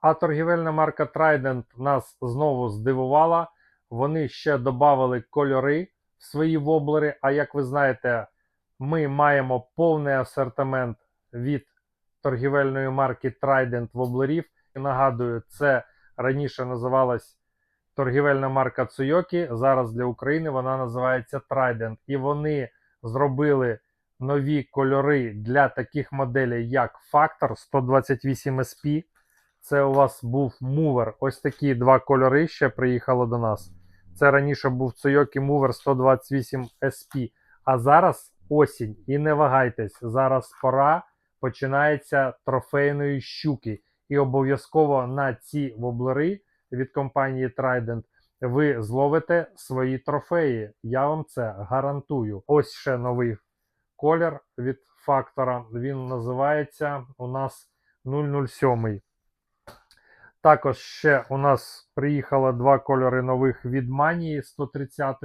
А торгівельна марка Trident нас знову здивувала. Вони ще додали кольори в свої воблери. А як ви знаєте, ми маємо повний асортимент від торгівельної марки Trident воблерів. Нагадую, це раніше називалась торгівельна марка Tsuyoki. Зараз для України вона називається Trident. І вони зробили нові кольори для таких моделей, як Factor 128 SP. Це у вас був мувер. Ось такі два кольори ще приїхало до нас. Це раніше був Tsuyoki Mover 128 SP. А зараз осінь. І не вагайтесь, зараз пора починається трофейної щуки. І обов'язково на ці воблери від компанії Trident ви зловите свої трофеї. Я вам це гарантую. Ось ще новий колір від фактора. Він називається у нас 007. Також ще у нас приїхало два кольори нових від Манії 130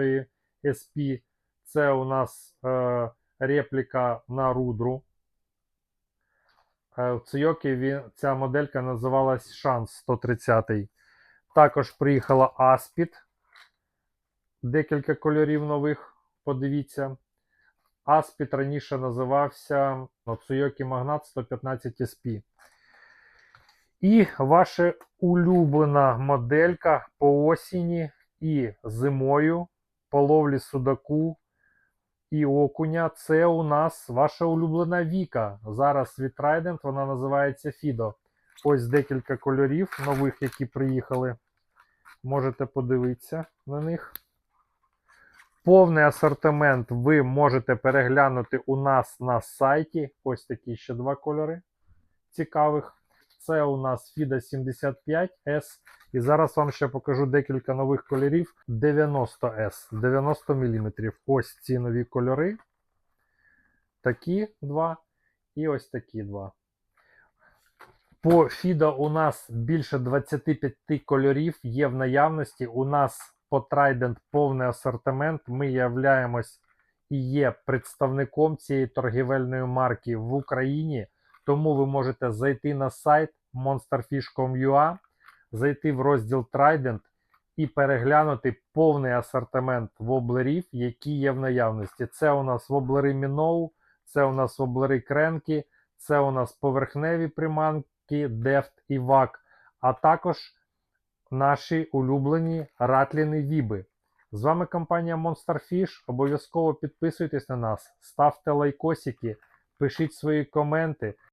SP. Це у нас е, репліка на рудру. Е, в Цийокі він, ця моделька називалась Шанс 130. Також приїхала Аспід. Декілька кольорів нових. Подивіться. Аспід раніше називався ну, Цуйокі Магнат 115 SP. І ваша улюблена моделька по осені і зимою по ловлі судаку і окуня. Це у нас ваша улюблена Віка. Зараз від Trident вона називається Fido. Ось декілька кольорів нових, які приїхали. Можете подивитися на них. Повний асортимент ви можете переглянути у нас на сайті. Ось такі ще два кольори цікавих. Це у нас FIDA 75S. І зараз вам ще покажу декілька нових кольорів 90S, 90 мм. Ось ці нові кольори. Такі два і ось такі два. По FIDA у нас більше 25 кольорів є в наявності. У нас по Trident повний асортимент. Ми являємось і є представником цієї торгівельної марки в Україні. Тому ви можете зайти на сайт monsterfish.com.ua, зайти в розділ Trident і переглянути повний асортимент воблерів, які є в наявності. Це у нас воблери Міноу, це у нас воблери Кренкі, це у нас поверхневі приманки Deft і VAC, а також наші улюблені ратліни Віби. З вами компанія Monsterfish. Обов'язково підписуйтесь на нас, ставте лайкосики, пишіть свої коменти.